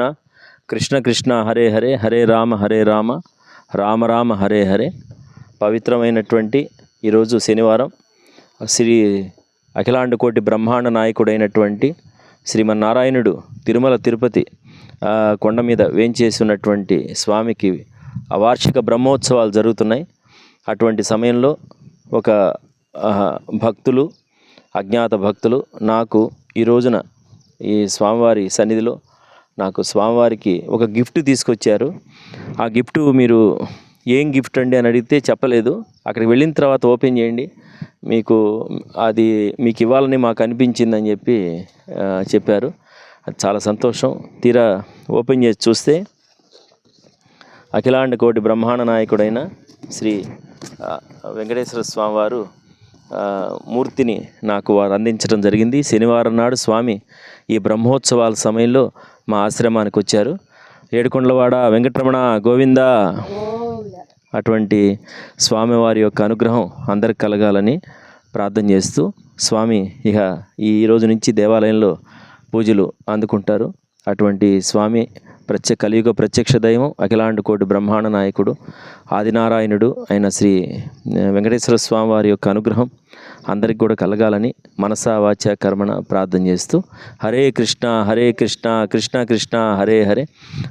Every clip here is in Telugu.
కృష్ణ. కృష్ణ కృష్ణ హరే హరే హరే రామ హరే రామ రామ రామ హరే హరే. పవిత్రమైనటువంటి ఈరోజు శనివారం. శ్రీ అఖిలాండ కోటి బ్రహ్మాండ నాయకుడైనటువంటి శ్రీమన్నారాయణుడు తిరుమల తిరుపతి కొండ మీద వేయించేసినటువంటి స్వామికి వార్షిక బ్రహ్మోత్సవాలు జరుగుతున్నాయి. అటువంటి సమయంలో ఒక భక్తులు అజ్ఞాత భక్తులు నాకు ఈ రోజున ఈ స్వామివారి సన్నిధిలో నాకు స్వామివారికి ఒక గిఫ్ట్ తీసుకొచ్చారు. ఆ గిఫ్ట్ మీరు ఏం గిఫ్ట్ అండి అని అడిగితే చెప్పలేదు. అక్కడికి వెళ్ళిన తర్వాత ఓపెన్ చేయండి. మీకు అది మీకు ఇవ్వాలని మాకు అనిపించిందని చెప్పి చెప్పారు. అది చాలా సంతోషం. తీరా ఓపెన్ చేసి చూస్తే అఖిలాండ కోటి బ్రహ్మాండ నాయకుడైన శ్రీ వెంకటేశ్వర స్వామి వారు మూర్తిని నాకు వారు అందించడం జరిగింది. శనివారం నాడు స్వామి ఈ బ్రహ్మోత్సవాల సమయంలో మా ఆశ్రమానికి వచ్చారు. ఏడుకొండలవాడ వెంకటరమణ గోవింద అటువంటి స్వామివారి యొక్క అనుగ్రహం అందరికి కలగాలని ప్రార్థన చేస్తూ స్వామి ఇక ఈ రోజు నుంచి దేవాలయంలో పూజలు అందుకుంటారు. అటువంటి స్వామి ప్రత్యక్ష కలియుగ ప్రత్యక్ష దైవం అఖిలాండ కోటి బ్రహ్మాండ నాయకుడు ఆదినారాయణుడు అయిన శ్రీ వెంకటేశ్వర స్వామి వారి యొక్క అనుగ్రహం అందరికి కూడా కలగాలని మనసా వాచ కర్మణ ప్రార్థన చేస్తూ హరే కృష్ణ హరే కృష్ణ కృష్ణ కృష్ణ హరే హరే.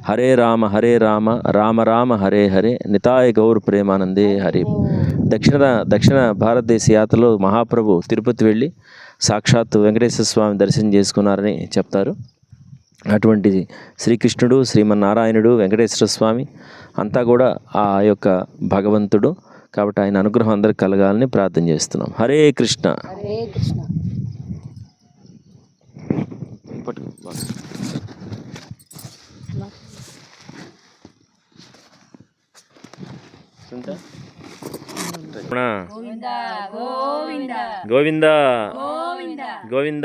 హరే రామ హరే రామ రామ రామ హరే హరే. నితాయ గౌర్ ప్రేమానందే హరి. దక్షిణ దక్షిణ భారతదేశ యాత్రలో మహాప్రభు తిరుపతి వెళ్ళి సాక్షాత్తు వెంకటేశ్వర స్వామి దర్శనం చేసుకున్నారని చెప్తారు. అటువంటి శ్రీకృష్ణుడు శ్రీమన్నారాయణుడు వెంకటేశ్వర స్వామి అంతా కూడా ఆ యొక్క భగవంతుడు. కాబట్టి ఆయన అనుగ్రహం అందరికి కలగాలని ప్రార్థన చేస్తున్నాం. హరే కృష్ణ. గోవింద. గోవింద. గోవింద.